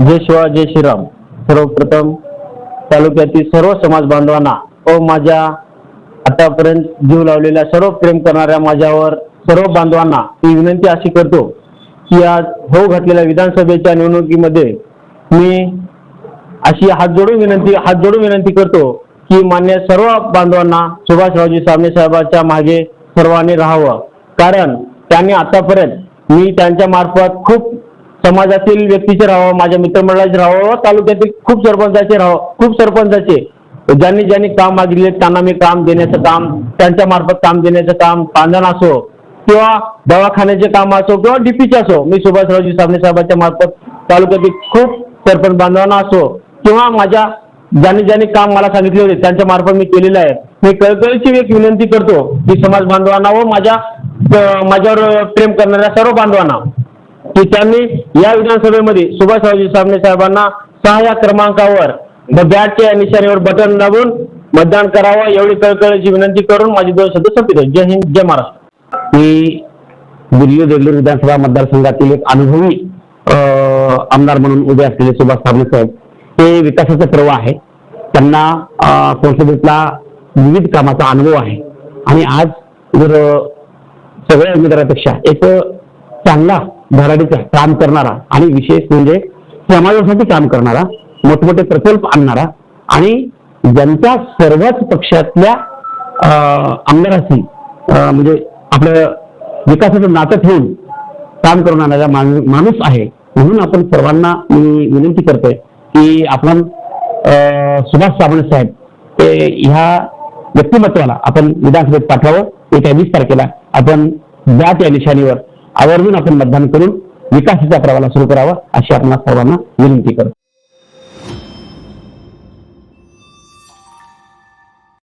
जय शिवा जय श्रीराम. सर्वप्रथम तालुक्यातील सर्व समाज बांधवांना व माझ्या आतापर्यंत जीव लावलेल्या सर्व प्रेम करणाऱ्या माझ्यावर सर्व बांधवांना ही विनंती अशी करतो की आज होऊ घातलेल्या विधानसभेच्या निवडणुकीमध्ये मी अशी हात जोडून विनंती हात जोडून विनंती करतो की मान्य सर्व बांधवांना सुभाषरावजी सामने साहेबांच्या मागे सर्वांनी राहावं. कारण त्यांनी आतापर्यंत मी त्यांच्या मार्फत खूप समाजातील व्यक्तीचे राहावं माझ्या मित्रमंडळाचे राहावं तालुक्यातील खूप सरपंचाचे राहावं खूप सरपंचाचे. ज्यांनी ज्यांनी काम मागितले त्यांना मी काम देण्याचं काम त्यांच्या मार्फत काम देण्याचं काम पांधन असो किंवा दवाखान्याचे काम असो किंवा डीपीचे असो मी सुभाषरावजी साबणे साहेबांच्या मार्फत तालुक्यातील खूप सरपंच बांधवांना असो किंवा माझ्या ज्यांनी ज्यांनी काम मला सांगितले होते त्यांच्या मार्फत मी केलेलं आहे. मी कळकळीची एक विनंती करतो की समाज बांधवांना व माझ्या माझ्यावर प्रेम करणाऱ्या सर्व बांधवांना की त्यांनी या विधानसभेमध्ये सुभाषरावजी सामने साहेबांना सहा या क्रमांकावर बॅटच्या निशाणीवर बटन दाबून मतदान करावं एवढी कळकळीची विनंती करून माझी दोन शब्द संपतो जय हिंद जय महाराष्ट्र. मी दिल्ली देगलूर विधानसभा मतदारसंघातील एक अनुभवी आमदार म्हणून उभे असलेले सुभाष साबणे साहेब हे विकासाचा पर्व आहे. त्यांना संसदेतला विविध कामाचा अनुभव आहे. आणि आज जर सगळ्या उमेदवारापेक्षा एक चांगला धडाडीचा काम करणारा आणि विशेष म्हणजे समाजासाठी काम करणारा मोठमोठे प्रकल्प आणणारा आणि ज्यांच्या सर्वच पक्षातल्या अं, आमदाराशी म्हणजे आपलं विकासाचं नातं ठेवून काम करून आणणारा माणूस आहे. म्हणून आपण सर्वांना मी विनंती करतोय की आपण अं, सुभाष साबणे साहेब ह्या व्यक्तिमत्वाला आपण विधानसभेत पाठवावं. येत्या वीस तारखेला आपण जात या निशाणीवर आवर्जून आपण मतदान करून विकासाच्या प्रवाहाला सुरू करावा अशी आपण सर्वांना विनंती करतो.